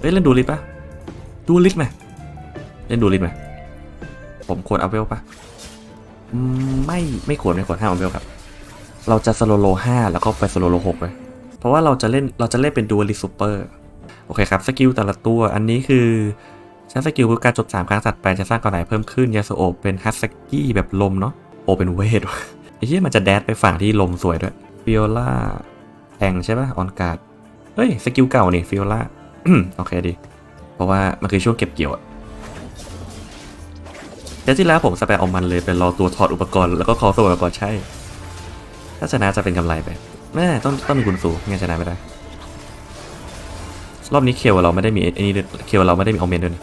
เอ้ยเล่นดูลิสปะดูลิสไหมเล่นดูลิสไหมผมควรเอาเวลปะอืมไม่ไม่ควรไม่ควรห้ามเอาเวลครับ เราจะสโลโลห้าแล้วก็ไปสโลโลหกเลยเพราะว่าเราจะเล่นเราจะเล่นเป็นดูลิสซูเปอร์โอเคครับสกิลแต่ละตัวอันนี้คือใช้สกิลคือการจดสามครั้งสัตัดไปจะสร้างกระไหนเพิ่มขึ้นยาสโอบเป็นฮัตสกี้แบบลมเนาะโอเป็นเวทวะไอ้เหี้ยมันจะแดดไปฝั่งที่ลมสวยด้วยฟิโอล่าแทงใช่ปะออนการ์ดเฮ้ยสกิลเก่านี่ฟิโอล่า โอเคดี เพราะว่ามันคือช่วงเก็บเกี่ยวอะเดี๋ยวที่แล้วผมสแปรเอามันเลยเป็นรอตัวถอดอุปกรณ์แล้วก็คอสอุปกรณ์ใช่ ถ้าชนะจะเป็นกำไรไปแม่ต้องต้องมีคุณสูงงั้นชนะไม่ได้ รอบนี้เคลเราไม่ได้มีไอ้นี่ด้วยเคลเราไม่ได้มีออเมนด้วยนะ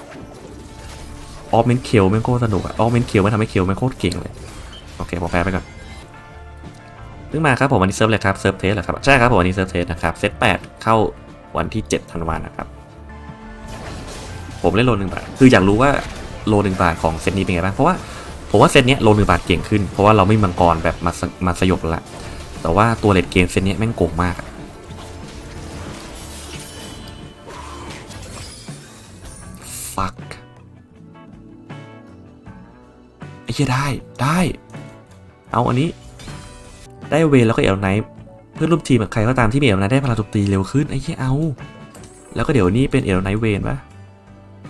ออเมนเคลแม่โคตรสนุกอะออเมนเคลไม่ทำให้เคลแม่โคตรเก่งเลย โอเคผมแพ้ไปก่อนเพิ่งมาครับผมวันนี้เซิร์ฟเลยครับเซิร์ฟเทสเหรอครับ ใช่ครับผมวันนี้เซิร์ฟเทสนะครับเซตแปดเข้า วันที่ 7 ธันวานะครับ ผมเล่นโลหนึ่งบาท คืออยากรู้ว่าโลหนึ่งบาทของเซตนี้เป็นไงบ้าง เพราะว่าผมว่าเซตนี้โลหนึ่งบาทเก่งขึ้น เพราะว่าเราไม่มังกรแบบมาสมาสยบละ แต่ว่าตัวเลดเกมเซตนี้แม่งโกงมากอะ fuck ไอ้เหี้ยได้ได้ เอาอันนี้ ได้เวแล้วก็เอลไนท์ เพื่อนร่วมทีมกับใครก็ตามที่มีเอลไนได้พลังโจมตีเร็วขึ้นไอ้เหี้ยเอา แล้วก็เดี๋ยวนี้เป็นเอลไนเวนปะ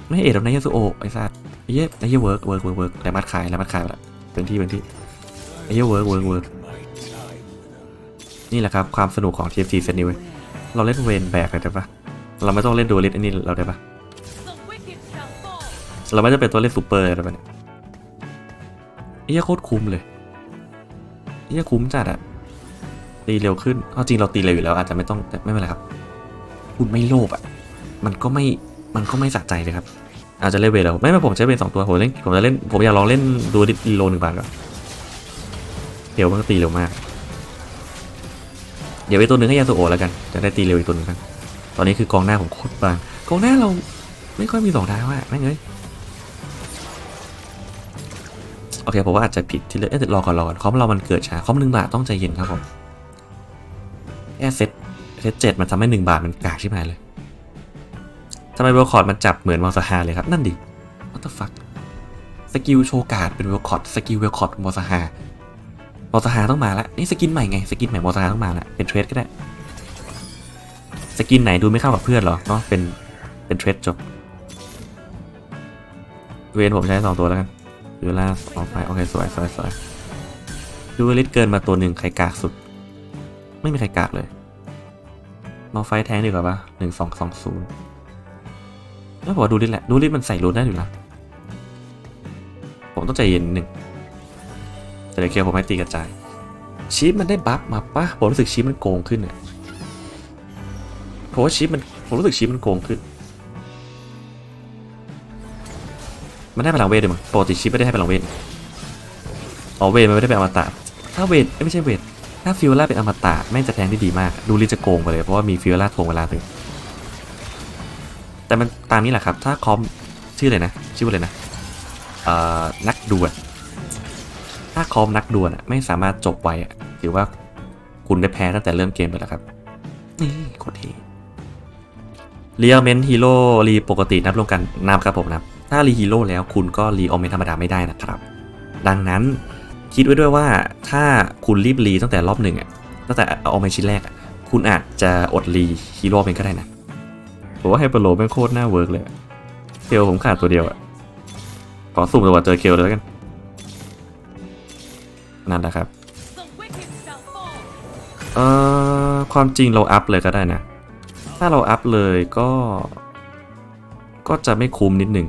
ไม่ใช่เอลไนยาสุโอไอ้สัสไอ้เหี้ยไอ้เหี้ยเวิร์กเวิร์กเวิร์กเวิร์กแล้วมัดขายแล้วมัดขายไปละเป็นที่เป็นที่ไอ้เหี้ยเวิร์กเวิร์กเวิร์กนี่แหละครับความสนุกของ TFT เซตนี้เว้ยเราเล่นเวนแบกได้ปะเราไม่ต้องเล่นดูลิสอันนี้เราได้ปะเราไม่จะเป็นตัวเล่นซูเปอร์อะไรแบบนี้เอี้ยโคตรคุ้มเลยเอี้ยคุ้มจัดอะ ตีเร็วขึ้นเอาจริงเราตีเร็วอยู่แล้วอาจจะไม่ต้องแต่ไม่เป็นไรครับ คุณไม่โลภอะ มันก็ไม่ มันก็ไม่สะใจเลยครับ อาจจะเล่นเวทแล้วไม่ไม่ผมใช้เวทสองตัวผมเล่นผมจะเล่นผมอยากลองเล่นดูดิโลหนึ่งบาทก่อนเดี๋ยวมันก็ตีเร็วมาก เดี๋ยวไอ้ตัวหนึ่งให้ยาสุโอแล้วกัน จะได้ตีเร็วอีกตัวหนึ่งครับตอนนี้คือกองหน้าผมโคตรบางกองหน้าเราไม่ค่อยมีสองดาวอะแม่งเอ้ยโอเคผมว่าอาจจะผิดที่เลยเอ๊ะรอก่อนรอก่อนคอมเรามันเกิดช้าคอมหนึ่งบาทต้องใจเย็นครับผม แค่เซตเซตเจ็ดมันทำให้หนึ่งบาทมันกากชิบหายเลยทำไมเวลคอร์ดมันจับเหมือนมอสฮาเลยครับ นั่นดิ what the fuck สกิลโชว์การ์ดเป็นเวลคอร์ดสกิลเวลคอร์ดมอสฮามอสฮาต้องมาละนี่สกินใหม่ไงสกินใหม่มอสฮาต้องมาละเป็นเทรดก็ได้สกินไหนดูไม่เข้ากับเพื่อนเหรอเนาะเป็นเป็นเทรดจบเวนผมใช้สองตัวแล้วกันดูล่าออกไปโอเคสวยสวยสวยดูลิตเกินมาตัวหนึ่งใครกากสุด ไม่มีใครกากเลย มาไฟแทงดีกว่าปะหนึ่งสองสองศูนย์แล้วผมว่าดูลิตแหละ ดูลิตมันใส่รูนได้อยู่แล้วผมต้องใจเย็นหนึ่งแต่เดี๋ยวเคลียร์ผมให้ตีกระจาย ชีฟมันได้บัฟมาปะผมรู้สึกชีฟมันโกงขึ้นเนี่ยผมว่าชีฟมัน ผมรู้สึกชีฟมันโกงขึ้น มันได้พลังเวทด้วยมั้งปกติชิปไม่ได้ให้พลังเวทอ๋อเวทมันไม่ได้เป็นอมตะถ้าเวทไม่ใช่เวท ถ้าฟิวล่าเป็นอมตะแม่งจะแทงได้ดีมาก ดูลิจะโกงไปเลยเพราะว่ามีฟิวล่าทวงเวลาถึงแต่มันตามนี้แหละครับ ถ้าคอมชื่ออะไรนะ ชื่อว่าอะไรนะเอ่อนักดวลถ้าคอมนักดวลอะไม่สามารถจบไวอะถือว่าคุณได้แพ้ตั้งแต่เริ่มเกมไปแล้วครับ นี่โคตรเท่เรียลเมนฮีโร่รีปกตินับรวมกันนับครับผมนับถ้ารีฮีโร่แล้วคุณก็รีออเมนธรรมดาไม่ได้นะครับ ดังนั้น คิดไว้ด้วยว่าถ้าคุณรีบรีตั้งแต่รอบหนึ่งอะตั้งแต่เอาออเมนชิ้นแรกอะคุณอาจจะอดรีฮีโร่เป็นก็ได้นะผมว่าไฮเปอร์โลแม่งโคตรน่าเวิร์กเลยเคลผมขาดตัวเดียวอะขอสุ่มตัวเจอเคลเลยแล้วกัน นั่นแหละครับเอ่อความจริงเราอัพเลยก็ได้นะ ถ้าเราอัพเลยก็ ก็จะไม่คุ้มนิดหนึ่ง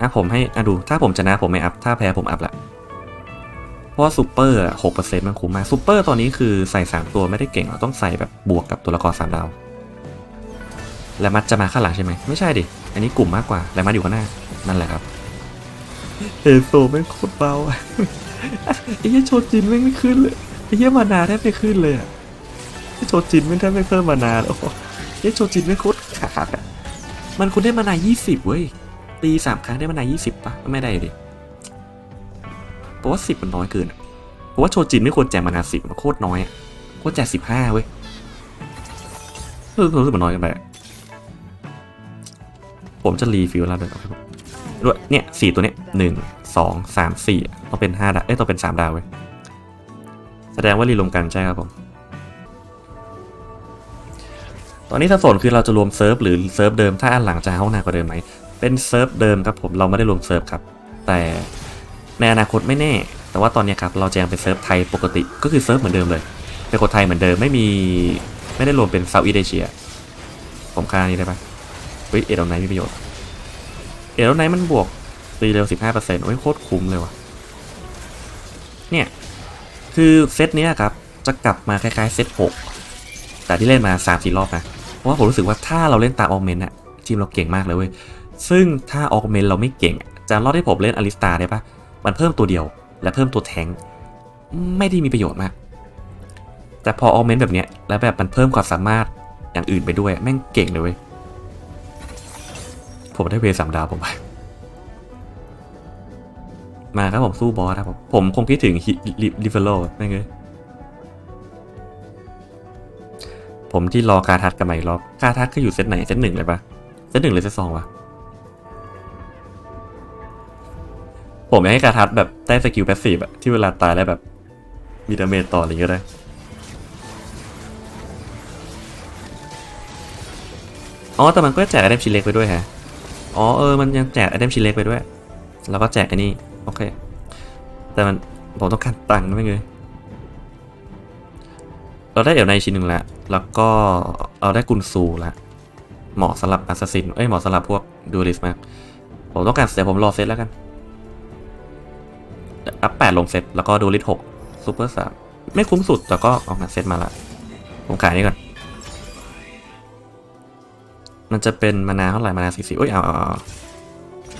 อะผมให้อะดู ถ้าผมชนะผมไม่อัพ ถ้าแพ้ผมอัพละเพราะว่าซูเปอร์หกเปอร์เซ็นต์มันคุ้มมากซูเปอร์ตอนนี้คือใส่สามตัวไม่ได้เก่งเราต้องใส่แบบบวกกับตัวละครสามดาว และมัดจะมาข้างหลังใช่ไหมไม่ใช่ดิ อันนี้กลุ่มมากกว่าและมัดอยู่ข้างหน้า นั่นแหละครับเอโซแม่โคตรเบาไอ้เหี้ยโชจินแม่ไม่ขึ้นเลยไอ้เหี้ยมานาแทบไม่ขึ้นเลยอะไอ้โชจินแม่แทบไม่เพิ่มมานาแล้วไอ้โชจินแม่โคตรขาดอะมันคุณได้มานายี่สิบเว้ย ตีสามครั้งได้มานยี่สิบปะไม่ได้ดิเพราะว่าสิบมันน้อยเกินอะเพราะว่าโชจินไม่ควรแจกมานาสิบมันโคตรน้อยอะควรแจกสิบห้าเว้ยเออรู้สึกมันน้อยกันไปผมจะรีฟิลแล้วเดินออกไปด้วยเนี่ยสี่ตัวเนี้ยหนึ่งสองสามสี่ต้องเป็นห้าดาวเอ้ยต้องเป็นสามดาวเว้ยแสดงว่ารีรวมกันใช่ครับผมตอนนี้สัดส่วนคือเราจะรวมเซิร์ฟหรือเซิร์ฟเดิมถ้าอันหลังจะห้องหนากว่าเดิมไหม เป็นเซิร์ฟเดิมครับผมเราไม่ได้รวมเซิร์ฟครับแต่ในอนาคตไม่แน่ แต่ว่าตอนนี้ครับเราจะยังเป็นเซิร์ฟไทยปกติก็คือเซิร์ฟเหมือนเดิมเลยเป็นคนไทยเหมือนเดิมไม่มีไม่ได้รวมเป็นเซาท์อีเดเชียผมค่านี้ได้ปะเฮ้ยเอเดลไนมีประโยชน์เอเดลไนมันบวกตีเร็ว 15%โอ้ยโคตรคุ้มเลยว่ะเนี่ยคือเซตเนี้ยครับจะกลับมาคล้ายๆเซต6แต่ที่เล่นมา3 4รอบนะเพราะว่าผมรู้สึกว่าถ้าเราเล่นตามออกเมนอะทีมเราเก่งมากเลยเว้ย ซึ่งถ้าออกเมนเราไม่เก่งอะจารอบที่ผมเล่นอลิสตาได้ปะมันเพิ่มตัวเดียว และเพิ่มตัวแทงไม่ได้มีประโยชน์มาก แต่พอออกเมนแบบเนี้ยแล้วแบบมันเพิ่มความสามารถอย่างอื่นไปด้วยแม่งเก่งเลยเว้ยผมได้เวสามดาวผมไปมาครับผมสู้บอสครับผมผมคงคิดถึงลิเวโลไม่งเลยผมที่รอคาทัดกันใหม่รอบคาทัดก็อยู่เซตไหนเซตหนึ่งเลยปะเซตหนึ่งหรือเซตสองวะ ผมอยากให้คาทัดแบบได้สกิลแพสซีฟอะที่เวลาตายแล้วแบบ มีดาเมจต่ออะไรเงี้ยก็ได้อ๋อแต่มันก็แจกไอเทมชิ้นเล็กไปด้วยฮะอ๋อเออมันยังแจกไอเทมชิ้นเล็กไปด้วย แล้วก็แจกอันนี้โอเค แต่มันผมต้องการตังค์นะไม่เลยเราได้เดี๋ยวในชิ้นหนึ่งล้วแล้วก็เราได้กุนซูล้วเหมาะสำหรับอัสซินเอ้ยเหมาะสำหรับพวกดูริสมากผมต้องการเสียผมรอเซตแล้วกัน อัพแปดลงเซตแล้วก็ดูริสหกซูเปอร์สามไม่คุ้มสุดแต่ก็ออกมาเซตมาละผมขายนี่ก่อน มันจะเป็นมานาเท่าไหร่มานาสี่สิบเอ้ยเอาเอาเอา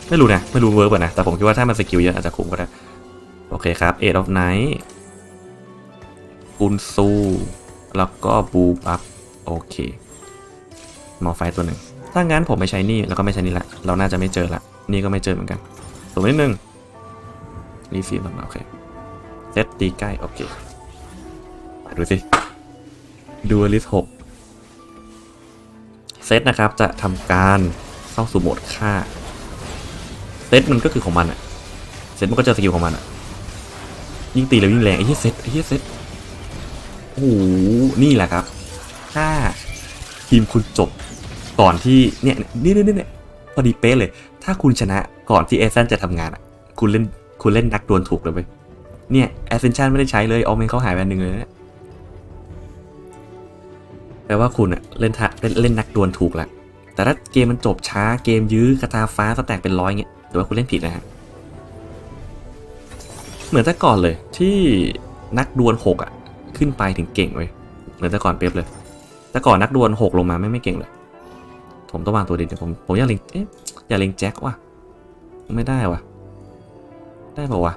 ไม่รู้นะไม่รู้เวิร์กป่ะนะ แต่ผมคิดว่าถ้ามันสกิลเยอะอาจจะคุ้มก็ได้ โอเคครับเอ็ดออฟไนท์กุนซู แล้วก็บูบัฟโอเคมอไฟตัวหนึ่งถ้างั้นผมไม่ใช้นี่แล้วก็ไม่ใช้นี่ละ เราน่าจะไม่เจอละ นี่ก็ไม่เจอเหมือนกันสูงนิดนึง รีฟีลมาโอเคเซตตีใกล้ โอเค ดูสิดูลิสหกเซตนะครับจะทำการเข้าสู่โหมดฆ่าเซตมันก็คือของมันอะเซตมันก็จะสกิลของมันอะยิ่งตีแล้วยิ่งแรงไอ้เหี้ยเซตไอ้เหี้ยเซตโอ้โหนี่แหละครับถ้าทีมคุณจบก่อนที่เนี่ยนี่นี่นี่เนี่ยพอดีเป๊ะเลย ถ้าคุณชนะก่อนที่เอเซนจะทำงานอะคุณเล่น คุณเล่นนักดวลถูกเลยเว้ยเนี่ยแอสเซนชันไม่ได้ใช้เลยเอาเมนเขาหายไปนหนึ่งเลยนะแปลว่าคุณอะเล่นทะเล่นเล่นนักดวลถูกละแต่ถ้าเกมมันจบช้าเกมยื้อกระตาฟ้าสแต็กเป็นร้อยเงี้ยหรือว่าคุณเล่นผิดนะฮะเหมือนแต่ก่อนเลยที่นักดวลหกอะขึ้นไปถึงเก่งเว้ยเหมือนแต่ก่อนเป๊ยบเลย แต่ก่อนนักดวลหกลงมาไม่ไม่เก่งเลย ผมต้องวางตัวดีเดี๋ยวผมผมอยากเล็งเอ๊ะอยากเล็งแจ็คว่ะไม่ได้ว่ะ ได้ป่าวะ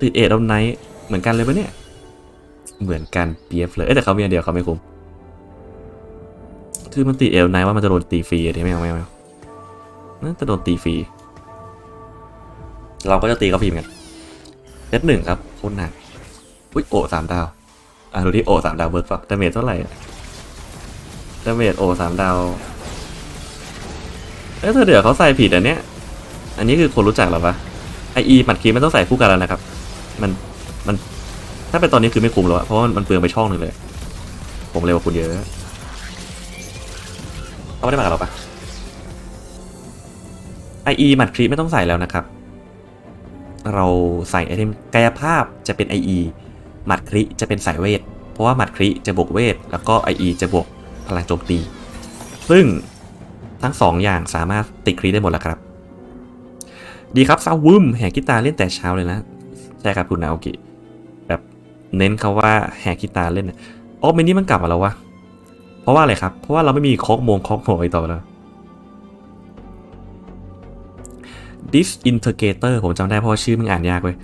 ติดเอ็ดเอาไนท์เหมือนกันเลยปะเนี่ย เหมือนกันเปียบเลย เอ้แต่เขามีอันเดียวเขาไม่คุ้มคือมันตีเอลไนว่ามันจะโดนตีฟรีอะดิไม่เอาไม่เอาไม่เอาน่าจะโดนตีฟรีเราก็จะตีเขาฟรีเหมือนกันเซตหนึ่งครับโคตรหนักอุ้ยโอสามดาวอะดูที่โอสามดาวเบิร์กป่ะดาเมจเท่าไหร่ดาเมจโอสามดาวเอ้ยแต่เดี๋ยวเขาใส่ผิดอันเนี้ยอันนี้คือคนรู้จักหรอปะ ไออีหมัดคีมันต้องใส่คู่กันแล้วนะครับ มันมันถ้าเป็นตอนนี้คือไม่คุ้มแล้วอะเพราะว่ามันเปลืองไปช่องหนึ่งเลย ผมเร็วกว่าคุณเยอะเขาไม่ได้มากับเราปะไออีหมัดครีไม่ต้องใส่แล้วนะครับ เราใส่ไอเทมกายภาพจะเป็น IE หมัดคริจะเป็นสายเวท เพราะว่าหมัดคริจะบวกเวท แล้วก็ IE จะบวกพลังโจมตี ซึ่งทั้งสองอย่างสามารถติดคริได้หมดแล้วครับ ดีครับซาววึมแหกกีตาร์เล่นแต่เช้าเลยนะ ใช่ครับคุณนาโอกิแบบเน้นเขาว่าแหกกีตาร์เล่นน่ะโอ้เมนี้มันกลับมาแล้ววะเพราะว่าอะไรครับ เพราะว่าเราไม่มีคอกโมงคอกโมงอีกต่อแล้ว disintegrator ผมจำได้เพราะชื่อมันอ่านยากเว้ย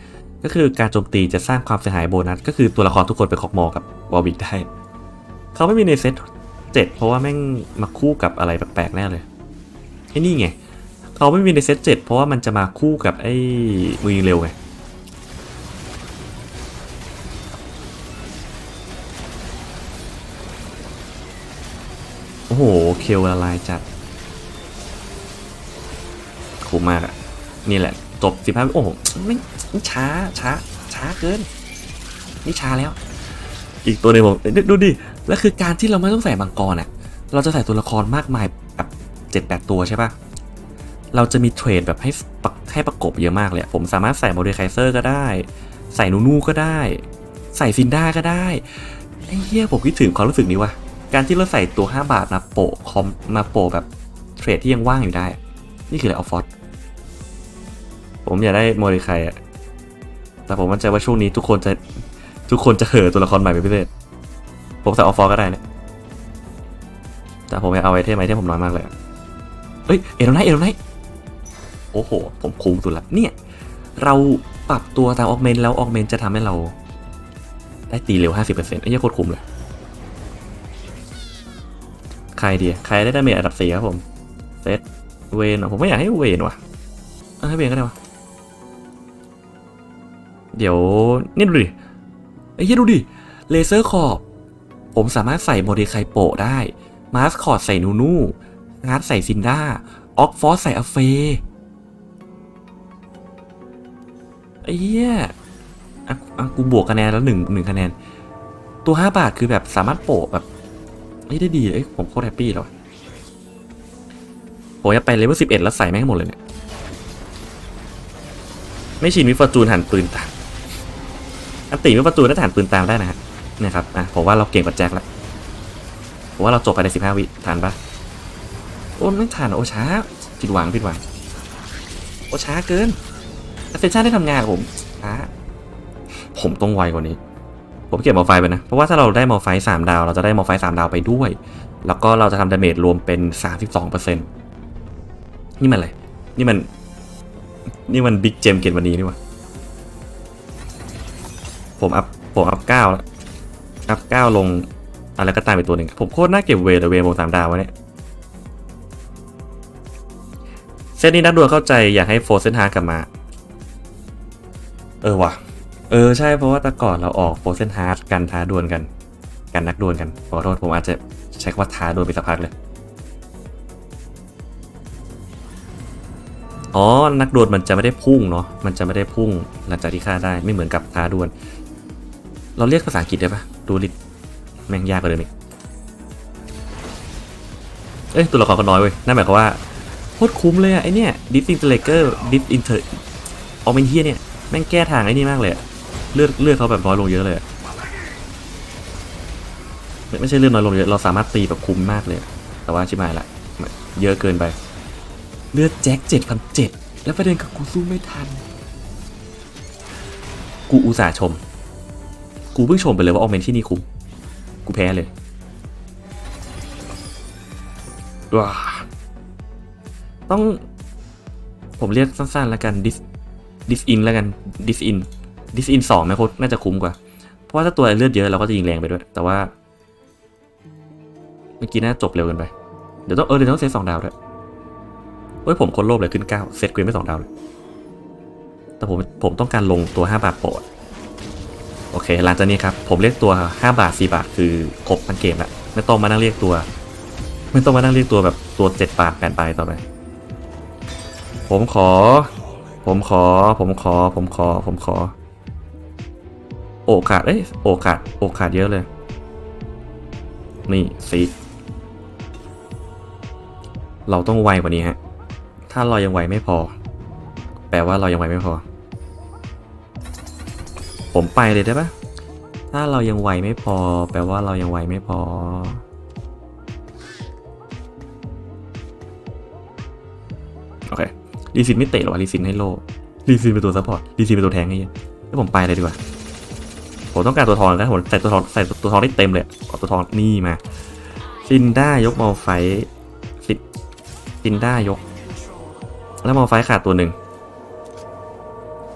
ก็คือการโจมตีจะสร้างความเสียหายโบนัส ก็คือตัวละครทุกคนเป็นคอกโมกับวอลวิกได้ เขาไม่มีในเซตเจ็ดเพราะว่าแม่งมาคู่กับอะไรแปลกๆแน่เลยไอ้นี่ไง เขาไม่มีในเซตเจ็ดเพราะว่ามันจะมาคู่กับไอ้มือยิงเร็วไงโอ้โหเคลละลายจัดคุ้มมากอะนี่แหละจบสิบห้าโอ้โหไม่ช้าช้าช้าเกินนี่ช้าแล้ว อีกตัวหนึ่งผมดูดูดิแล้วคือการที่เราไม่ต้องใส่มังกรอะเราจะใส่ตัวละครมากมายแบบเจ็ดแปดตัวใช่ปะ เราจะมีเทรดแบบให้ให้ประกบเยอะมากเลย ผมสามารถใส่โมเดลไคเซอร์ก็ได้ ใส่นูนูก็ได้ ใส่ซินด้าก็ได้ไอ้เหี้ยผมคิดถึงความรู้สึกนี้ว่ะ การที่เราใส่ตัว 5 บาทมาโปะคอมมาโปะแบบเทรดที่ยังว่างอยู่ได้ นี่คืออะไรเอาฟอสผมอยากได้โมเดลไคอะแต่ผมมั่นใจว่าช่วงนี้ทุกคนจะทุกคนจะเห่อตัวละครใหม่เป็นพิเศษผมใส่ออฟฟอร์ก็ได้นี่ยแต่ผมอยากเอาไอเทมไอเทมผมน้อยมากเลยเอ้ยเอโรไนเอโรไน โอ้โห ผมคุ้มสุดละเนี่ย เราปรับตัวตามออกเมนแล้วออกเมนจะทำให้เรา ได้ตีเร็ว 50%ไอ้เหี้ยโคตรคุ้มเลย ใครดีใครได้ดาเมจอันดับสี่ครับผม เซตเวนผมไม่อยากให้เวนว่ะให้เวนก็ได้วะเดี๋ยวนี่ดูดิไอ้เหี้ยดูดิ เลเซอร์ขอบ ผมสามารถใส่โมเดลไคโปะได้ มาสคอตใส่นูนูงาร์ดใส่ซินด้าออกฟอสใส่อเฟ เหี้ยอะอะกูบวกคะแนนแล้วหนึ่งหนึ่งคะแนน ตัวห้าบาทคือแบบสามารถโปะแบบเอ้ยได้ดีเอ้ยผมโคตรแฮปปี้แล้วอะผมจะไปเลเวลสิบเอ็ดแล้วใส่แม่งหมดเลยเนี่ยไม่ชินวิฟอร์จูนหันปืนตามอันติวิฟอร์จูนถ้าหันปืนตามได้นะฮะเนี่ยครับอะผมว่าเราเก่งกว่าแจ็คแล้วผมว่าเราจบภายในสิบห้าวิทันปะโอ้ไม่ทันโอช้าผิดหวังผิดหวังโอช้าเกิน เซนชั่นได้ทำงานผมช้าผมต้องไวกว่านี้ ผมเก็บมอไฟไปนะ เพราะว่าถ้าเราได้มอไฟสามดาว เราจะได้มอไฟสามดาวไปด้วย แล้วก็เราจะทำดาเมจรวมเป็นสามสิบสองเปอร์เซ็นต์นี่มันอะไร นี่มัน นี่มันบิ๊กเจมเกตวันนี้นี่วะผมอัพ ผมอัพเก้าแล้ว อัพเก้าลงอะไรก็ตามไปตัวหนึ่ง ผมโคตรน่าเก็บเวทเลยเวทโมสามดาววะเนี่ยเซตนี้นักดวลเข้าใจอยากให้โฟร์เซนฮาร์กลับมา เออว่ะ เออใช่เพราะว่าแต่ก่อนเราออกโฟเซนฮาร์ดกันท้าดวลกัน กันนักดวลกัน ขอโทษผมอาจจะใช้คำว่าท้าดวลไปสักพักเลย อ๋อ นักดวลมันจะไม่ได้พุ่งเนาะ มันจะไม่ได้พุ่งหลังจากที่ฆ่าได้ไม่เหมือนกับท้าดวล เราเรียกภาษาอังกฤษได้ปะดูลิแม่งยากกว่าเดิมอีกเอ้ยตัวละครก็น้อยเว้ย นั่นหมายความว่าโคตรคุ้มเลยอะไอเนี่ยดิฟอินเตอร์เลเกอร์ดิฟอินเตอร์ออเมนเฮียเนี่ย แม่งแก้ทางไอ้นี่มากเลยเลือดเลือดเขาแบบน้อยลงเยอะเลยไม่ไม่ใช่เลือดน้อยลงเยอะเราสามารถตีแบบคุ้มมากเลย แต่ว่าชิบหายละเยอะเกินไป เลือดแจ็คเจ็ดพันเจ็ดแล้วประเด็นคือกูสู้ไม่ทัน กูอุตส่าห์ชม กูเพิ่งชมไปเลยว่าออกเมนที่นี่คุ้ม กูแพ้เลยว้าต้องผมเรียกสั้นๆแล้วกัน dis dis in แล้วกัน dis in dis in สองไหมโครน่าจะคุ้มกว่า เพราะว่าถ้าตัวเลือดเยอะเราก็จะยิงแรงไปด้วย แต่ว่า เมื่อกี้น่าจบเร็วเกินไป เดี๋ยวต้องเออเดี๋ยวต้องเซตสองดาวด้วยเฮ้ยผมคนโลภเลยขึ้นเก้าเซตเกรนไปสองดาวเลย แต่ผมผมต้องการลงตัวห้าบาทโปรดโอเคหลังจากนี้ครับ ผมเรียกตัวห้าบาทสี่บาท คือครบทั้งเกมละไม่ต้องมานั่งเรียกตัว ไม่ต้องมานั่งเรียกตัวแบบตัวเจ็ดบาทแปดบาทต่อไป ผมขอ ผมขอ ผมขอ ผมขอ ผมขอ โอกาส เอ้ย โอกาส โอกาสเยอะเลย นี่ซีเราต้องไวกว่านี้ฮะ ถ้าเรายังไวไม่พอ แปลว่าเรายังไวไม่พอ ผมไปเลยได้ปะถ้าเรายังไวไม่พอ แปลว่าเรายังไวไม่พอโอ รีซินไม่เตะหรอวะรีซินให้โลรีซินเป็นตัวซัพพอร์ตรีซินเป็นตัวแทงไงเงี้ยแล้วผมไปเลยดีกว่าผมต้องการตัวทองนะผมใส่ตัวทองใส่ตัวทองได้เต็มเลยเอาตัวทองนี่มาซินด้ายกมอลไฟซิซินด้ายก แล้วมอลไฟขาดตัวหนึ่ง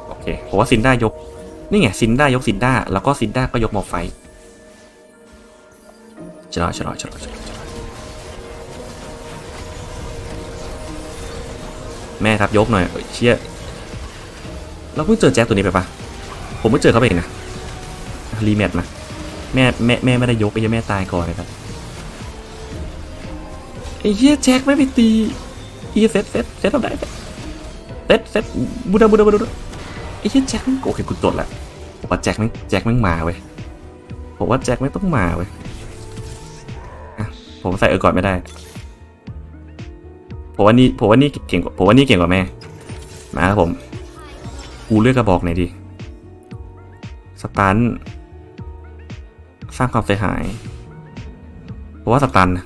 โอเคผมว่าซินด้ายกนี่ไงซินด้ายกซินด้าแล้วก็ซินด้าก็ยกมอลไฟชนะชนะชนะชะชน แม่ครับยกหน่อยเอ้ยเชี่ยเราเพิ่งเจอแจ็คตัวนี้ไปปะผมเพิ่งเจอเขาไปเองนะรีแมทมาแม่แม่แม่ไม่ได้ยกไอ้เหี้ยแม่ตายก่อนเลยครับไอ้เหี้ยแจ็คไม่ไปตีอีเซตเซตเซตทำได้เซตเซ็ตเซ็ตบูดาบูดาบูดาไอ้เหี้ยแจ็คม่งโอเคกูตดละผมว่าแจ็คแม่งแจ็คแม่งมาเว้ยผมว่าแจ็คแม่งต้องมาเว้ยอะผมใส่เออก่อนไม่ได้ ผมว่านี่ผมว่านี่เก่งกว่าผมว่านี่เก่งกว่าแม่ มาครับผม กูเลือกกระบอกไหนดีสตันสร้างความเสียหายเพราะว่าสตันนะ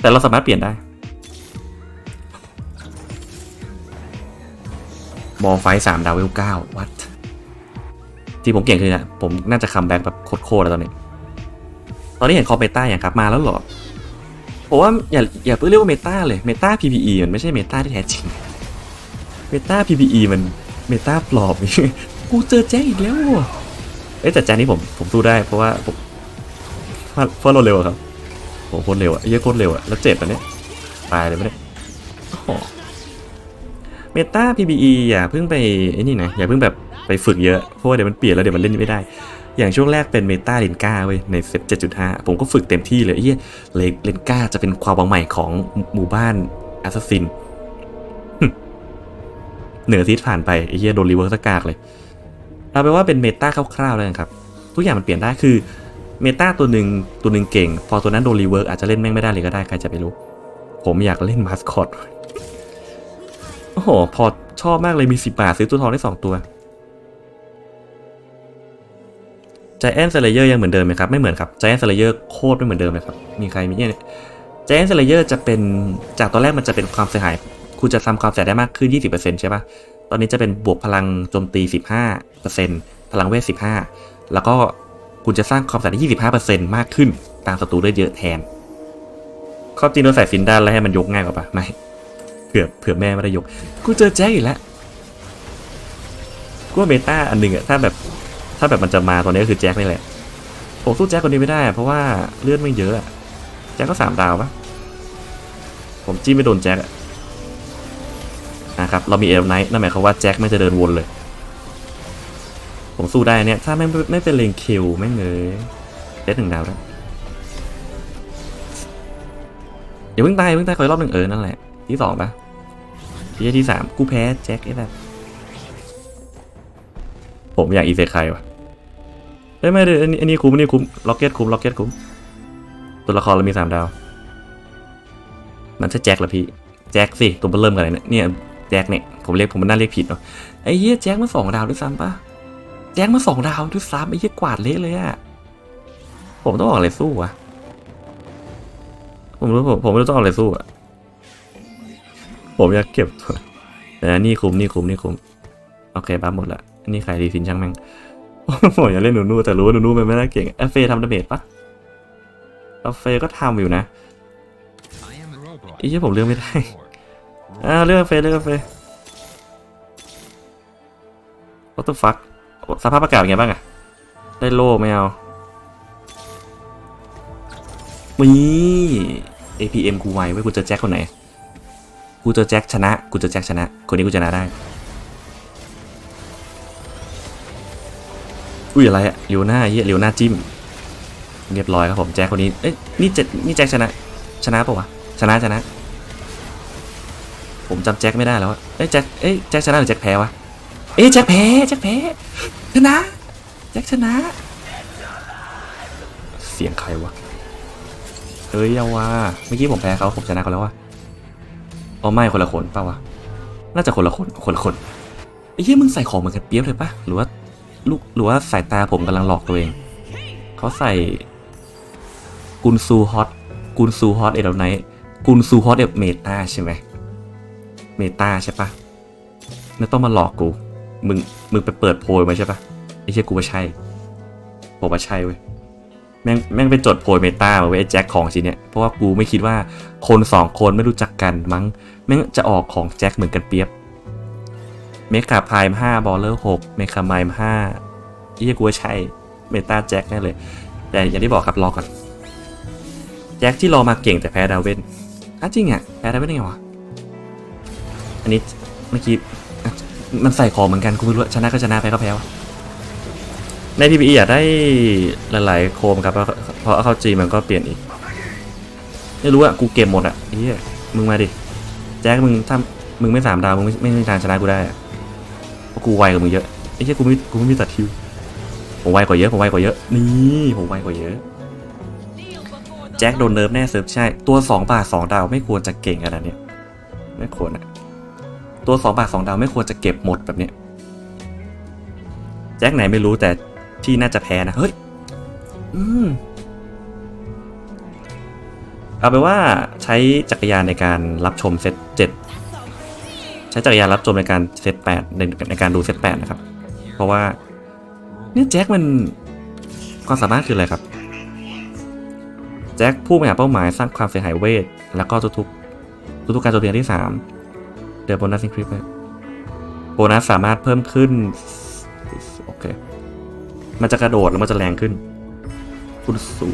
แต่เราสามารถเปลี่ยนได้ มอไฟสามดาวเวลเก้าวัดที่ผมเก่งคือผมน่าจะคัมแบ็กแบบโคตรๆแล้วตอนนี้ ตอนนี้เห็นคอมเมตาอย่างครับมาแล้วเหรอ ผมว่าอย่าอย่าเพิ่งเรียกว่าเมตาเลยเมตา PPE มันไม่ใช่เมตาที่แท้จริงเมตา PPE มันเมตาปลอบกูเจอแจ็คอีกแล้ววะเอ้แต่แจ็คนี้ผมผมสู้ได้เพราะว่าผมเพราะเพราะเร็วครับโหโคตรเร็วอะเยอะโคตรเร็วอะแล้วเจ็บอะเนี่ยตายเลยไหมเนี่ยโอ้เมตา PBE อย่าเพิ่งไปไอ้นี่นะอย่าเพิ่งแบบไปฝึกเยอะเพราะว่าเดี๋ยวมันเปลี่ยนแล้วเดี๋ยวมันเล่นไม่ได้ อย่างช่วงแรกเป็นเมตาเลนกาเว้ยในเซต7.5 ผมก็ฝึกเต็มที่เลยไอ้เยเลเลนกาจะเป็นความหวังใหม่ของหมู่บ้านแอสซัสซินเหนือทิศผ่านไปไอ้เหี้ยโดนรีเวิร์สกากเลย เอาไปว่าเป็นเมตาคร่าวๆเลยนะครับ ทุกอย่างมันเปลี่ยนได้คือเมตาตัวหนึ่งตัวหนึ่งเก่ง พอตัวนั้นโดนรีเวิร์กอาจจะเล่นแม่งไม่ได้เลยก็ได้ใครจะไปรู้ ผมอยากเล่นมาสคอตโอ้โห พอชอบมากเลยมีสิบบาทซื้อตัวทองได้สองตัว จแอนเซเลเยอร์ยังเหมือนเดิมไหมครับ ไม่เหมือนครับจแอนเซเลเยอร์โคตรไม่เหมือนเดิมเลยครับ มีใครมีเนี่ยจแอนเซเลเยอร์จะเป็นจากตอนแรกมันจะเป็นความเสียหาย คุณจะทำความเสียได้มากขึ้น 20%ใช่ปะตอนนี้จะเป็นบวกพลังโจมตี 15%พลังเวท 15 แล้วก็คุณจะสร้างความเสียหายได้25%มากขึ้น ตามศัตรูได้เยอะแทนข้อจริงเราใส่ฟินด้านแล้วให้มันยกง่ายกว่าปะไม่เผื่อเผื่อแม่ไม่ได้ยก กูเจอแจ็คอีกแล้วกูว่าเมตาอันหนึ่งอะถ้าแบบ ถ้าแบบมันจะมาตอนนี้ก็คือแจ็คนี่แหละผมสู้แจ็คคนนี้ไม่ได้เพราะว่าเลือดไม่เยอะแจ็คก็สามดาวปะผมจิ้ไม่โดนแจ็คอะนะครับเรามีเอลไนท์นั่นหมายความว่าแจ็คไม่จะเดินวนเลย ผมสู้ได้เนี่ยถ้าไม่ไม่เป็นเลงคิวแม่งเลยเจ็ดหนึ่งดาวแล้วเดี๋ยวเพิ่งตายเพิ่งตายคอยรอบหนึ่งเออนั่นแหละที่สองปะที่ที่สามกูแพ้แจ็คไอ้แบบผมอยากอีเซใครวะ เอ้ยไม่เลยอันนี้อันนี้คุ้มอันนี้คุ้มล็อกเก็ตคุ้มล็อกเก็ตคุ้มตัวละครเรามีสามดาว มันใช่แจ็คเหรอพี่ แจ็คสิ ตัวเบอเริ่มกันเลยเนี่ยเนี่ยแจ็คเนี่ยผมเรียกผมมันน่าเรียกผิดเนาะไอ้เหี้ยแจ็คมาสองดาวด้วยซ้ำปะแจ็คมาสองดาวด้วยซ้ำไอ้เหี้ยกวาดเละเลยอะผมต้องออกอะไรสู้อะผมรู้ผมผมไม่รู้ต้องออกอะไรสู้อะผมอยากเก็บตัวแต่นี่คุ้มนี่คุ้มนี่คุ้มโอเคบ้าหมดละนนี้ขายดีสินช่างแม่ง ผมอยากเล่นหนูนูแต่รู้ว่าหนูนูมันไม่น่าเก่งเอฟเฟทำดาเมจปะเอฟเฟก็ทำอยู่นะไอ้เหี้ยผมเลือกไม่ได้อ่าเลือกเฟเลือกเฟ What the fuck สภาพอากาศเป็นไงบ้างอะได้โล่ไม่เอามี APM กูไวไว้ยกูเจอแจ็คคนไหน กูเจอแจ็คชนะ กูเจอแจ็คชนะ คนนี้กูชนะได้ อุ้ยอะไรอะเลียวหน้าเหี้ยเลียวหน้าจิ้ม เรียบร้อยครับผมแจ็คคนนี้ เอ้ยนี่เจ็ดนี่แจ็คชนะ ชนะปะวะ ชนะชนะ ผมจำแจ็คไม่ได้แล้วอะเอ้ยแจ็คเอ้ยแจ็คชนะหรือแจ็คแพ้วะ เอ้ยแจ็คแพ้แจ็คแพ้ชนะแจ็คชนะ เสียงใครวะเอ้ยเอาว่าเมื่อกี้ผมแพ้เขาผมชนะเขาแล้ววะอ๋อไม่คนละคนปล่าวะ น่าจะคนละคนคนละคนไอ้เหี้ยมึงใส่ของเหมือนกันเปียบเลยปะหรือว่า ลูกหรือว่าสายตาผมกำลังหลอกตัวเอง เขาใส่กุนซูฮอตกุนซูฮอตเอเดไนท์กุนซูฮอตเอเมตาใช่ไหมเมตาใช่ปะไม่ต้องมาหลอกกู มึง มึงไปเปิดโพยมาใช่ปะไอ้เชี่ยกูว่าใช่ผมว่าใช่เว้ยแม่งแม่งไปจดโพยเมตามาไว้ยไอ้แจ็คของชิ้นเนี้ยเพราะว่ากูไม่คิดว่าคนสองคนไม่รู้จักกันมั้งแม่งจะออกของแจ็คเหมือนกันเปียบ เมกาพายห้าบอลเลอร์หกเมกาไมล์ห้าไอ้เชี่ยกูว่าใช่เมตาแจ็คแน่เลย แต่อย่างที่บอกครับรอก่อน แจ็คที่รอมาเก่งแต่แพ้ดาวเวนอะจริงอะแพ้ดาวเวนได้ไงวะ อันนี้เมื่อกี้มันใส่ของเหมือนกันกูไม่รู้ชนะก็ชนะแพ้ก็แพ้วะใน PPE อยากได้หลายๆโคมครับเพราะเข้าจีมันก็เปลี่ยนอีกไม่รู้อะกูเก็บหมดอะไอ้เหี้ยมึงมาดิ แจ็คมึงทมึงไม่สามดาวมึงไม่ไม่มีทางชนะกูได้อะ กูไวกว่ามึงเยอะไอ้เหี้ยกูไม่กูไม่มีตัดคิวผมไวกว่าเยอะผมไวกว่าเยอะนี่ผมไวกว่าเยอะแจ็คโดนเนิร์ฟแน่เซิร์ฟใช่ตัวสองบาทสองดาวไม่ควรจะเก่งขนาดเนี้ยไม่ควรอะตัวสองบาทสองดาวไม่ควรจะเก็บหมดแบบเนี้ยแจ็คไหนไม่รู้แต่ที่น่าจะแพ้นะเฮ้ยอืมเอาไปว่าใช้จักรยานในการรับชมเซตเจ็ด ใช้จักรยานรับชมในการเซตแปดในการดูเซตแปดนะครับ เพราะว่าเนี่ยแจ็คมันความสามารถคืออะไรครับแจ็คผู้บริหาเป้าหมายสร้างความเสียหายเวท แล้วก็ทุกๆทุกๆการโจมตีอันที่สามเดี๋ยวโบนัสอินคริปโบนัสสามารถเพิ่มขึ้น โอเค มันจะกระโดดแล้วมันจะแรงขึ้น คุณสู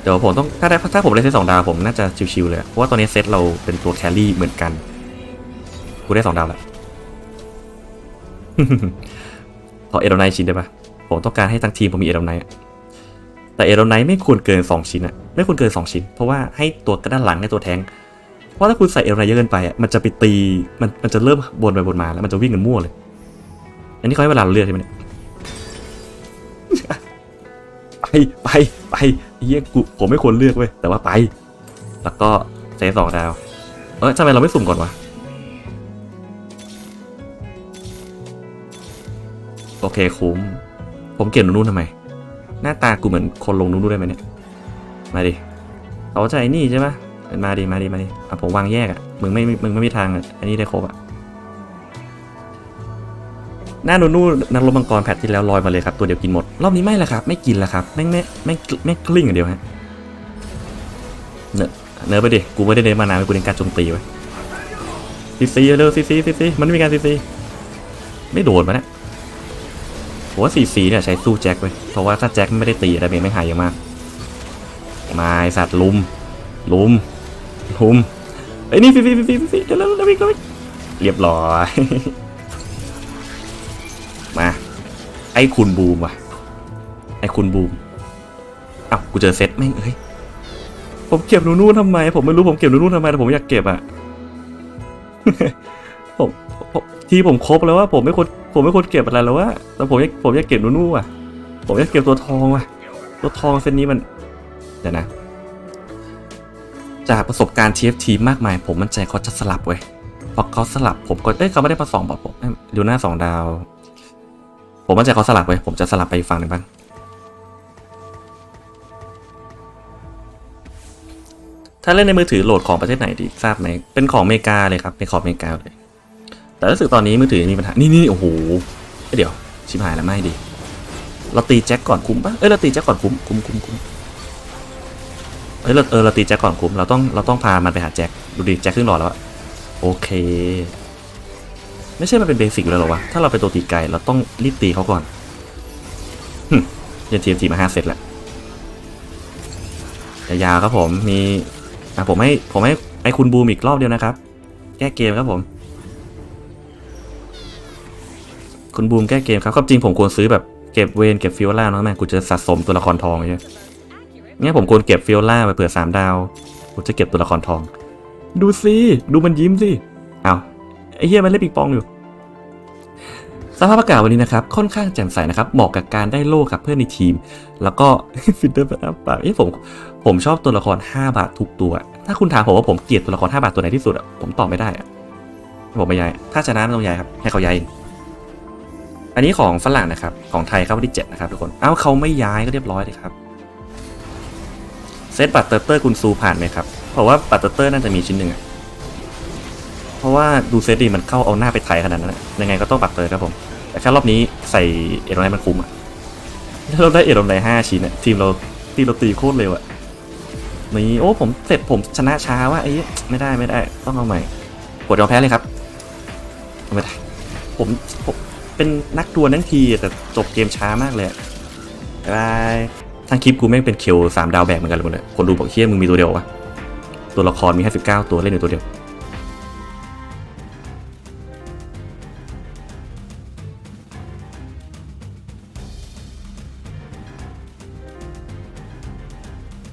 เดี๋ยวผมต้องถ้าได้ถ้าผมได้เซตสองดาวผมน่าจะชิวๆเลย เพราะว่าตอนนี้เซตเราเป็นตัวแครี่เหมือนกัน กูได้สองดาวแล้วขอเอโดไนชิ้นได้ปะผมต้องการให้ทั้งทีมผมมีเอโดไนแต่เอโรไนไม่ควรเกิน 2 ชิ้นอะไม่ควรเกิน 2 ชิ้น เพราะว่าให้ตัวกระด้านหลังให้ตัวแทงเพราะถ้าคุณใส่เอโรไนเยอะเกินไปอะมันจะไปตีมันมันจะเริ่มบนไปบนมาแล้วมันจะวิ่งกันมั่วเลย อันนี้เขาให้เวลาเราเลือกใช่ไหมเนี่ยไปไปไปเฮียกูผมไม่ควรเลือกเว้ยแต่ว่าไป แล้วก็เซฟสองดาวเออทำไมเราไม่สุ่มก่อนวะ โอเคคุ้ม ผมเก็บนู่นทำไม หน้าตากูเหมือนคนลงนู้นๆได้ไหมเนี่ย มาดิเขาใจนี่ใช่ปะมาดิมาดิมาดิอะผมวางแยกอะมึงไม่มึงไม่มีทางอะอันนี้ได้ครบอะหน้านูนูนักรบมังกรแพทที่แล้วลอยมาเลยครับตัวเดียวกินหมด รอบนี้ไม่ละครับ ไม่กินละครับไม่ไม่ไม่ไม่กลิ้งอย่างเดียวฮะเนอะเนอะไปดิกูไม่ได้เน้นมานานกูเน้นการโจมตีไว้ซีซีเร็วซีซีซีซีมันไม่มีการซีซีไม่โดนมาเนี่ย ผมว่าสีสีเนี่ยใช้สู้แจ็คไว้ยเพราะว่าถ้าแจ็คไม่ได้ตีดาเมจไม่หายเยอะมาก มาไอสัตว์ลุม ลุม ลุมไอ้นี่ฟีฟีฟีฟีฟีเดี๋ยวแล้วแล้ววิ่งแล้ววิ่งเรียบร้อย มา ไอ้คุณบูมว่ะ ไอ้คุณบูมอ้าวกูเจอเซตแม่งเอ้ย ผมเก็บนูนู่นทำไม ผมไม่รู้ผมเก็บนูนู่นทำไมแต่ผมอยากเก็บอะผมผมที่ผมครบแล้วว่าผมไม่ควร ผมไม่ควรเก็บอะไรแล้วว่าแต่ผมอยากผมอยากเก็บนูนู่อะ ผมอยากเก็บตัวทองว่ะ ตัวทองเส้นนี้มันเดี๋ยวนะ จากประสบการณ์ TFT มากมาย ผมมั่นใจเขาจะสลับเว้ยพอเขาสลับผมก็เอ้ยเขาไม่ได้มาสองบอกผมดูหน้าสองดาว ผมมั่นใจเขาสลับเว้ยผมจะสลับไปฝั่งหนึ่งบ้างถ้าเล่นในมือถือโหลดของประเทศไหนดีทราบไหมเป็นของอเมริกาเลยครับเป็นของอเมริกาเลย แต่รู้สึกตอนนี้มือถือมีปัญหา นี่นี่โอ้โหเเดี๋ยว ชิบหายแล้วไม่ดี เราตีแจ็คก่อนคุ้มปะเอ้ย เราตีแจ็คก่อนคุ้ม คุ้มคุ้มคุ้มเอ้ย เราเออ เราตีแจ็คก่อนคุ้ม เราต้อง เราต้องพา มันไปหาแจ็ค ดูดิ แจ็คขึ้นหลอดแล้วอะโอเค ไม่ใช่ มันเป็นเบสิกอยู่แล้วหรอวะ ถ้าเราเป็นตัวตีไก่ เราต้องรีบตีเขาก่อนหึยันทีมทีมาห้าเซตแล้วยาวครับผม มี อะผมให้ ผมให้ไอ้คุณบูมอีกรอบเดียวนะครับ แก้เกมครับผม คุณบูมแก้เกมครับความจริงผมควรซื้อแบบเก็บเวนเก็บฟิโอล่าเนาะแม่กูจะสะสมตัวละครทองใช่ไหมเนี่ยผมควรเก็บฟิโอล่าไปเผื่อสามดาวกูจะเก็บตัวละครทอง ดูสิดูมันยิ้มสิเอาไอ้เหี้ยมันเล่นปิงปองอยู่สภาพอากาศวันนี้นะครับค่อนข้างแจ่มใสนะครับเหมาะกับการได้โล่กับเพื่อนในทีม แล้วก็ฟิลเตอร์แบบปากเอ้ผมผมชอบตัวละคร 5 บาททุกตัว ถ้าคุณถามผมว่าผมเกลียดตัวละคร 5 บาทตัวไหนที่สุดอะผมตอบไม่ได้อะผมไม่ย้ายถ้าชนะต้องย้ายครับให้เขาย้ายเอง อันนี้ของฝรั่งนะครับ ของไทยเข้าวันที่ 7 นะครับทุกคน อ้าวเขาไม่ย้ายก็เรียบร้อยเลยครับ เซตบัตเตอร์เตอร์คุณซูผ่านไหมครับ เพราะว่าบัตเตอร์เตอร์น่าจะมีชิ้นหนึ่งเพราะว่าดูเซตดีมันเข้าเอาหน้าไปไทยขนาดนั้นยังไงก็ต้องบัตเตอร์ครับผม แต่แค่รอบนี้ใส่เอโรไนมันคุ้มอะถ้าเราได้เอโรไนห้าชิ้นอะทีมเราทีมเราตีโคตรเร็วอะนี่โอ้ผมเสร็จผมชนะช้าว่าไอ้ไม่ได้ไม่ได้ต้องเอาใหม่กดยอมแพ้เลยครับไม่ได้ผมผม เป็นนักดวลทั้งทีแต่จบเกมช้ามากเลยบายบายทั้งคลิปกูแม่งเป็นเคียวสามดาวแบกเหมือนกันเลยหมดเลยคนดูบอกเชี่ยมึงมีตัวเดียววะตัวละครมีแค่สิบเก้าตัวเล่นอยู่ตัวเดียว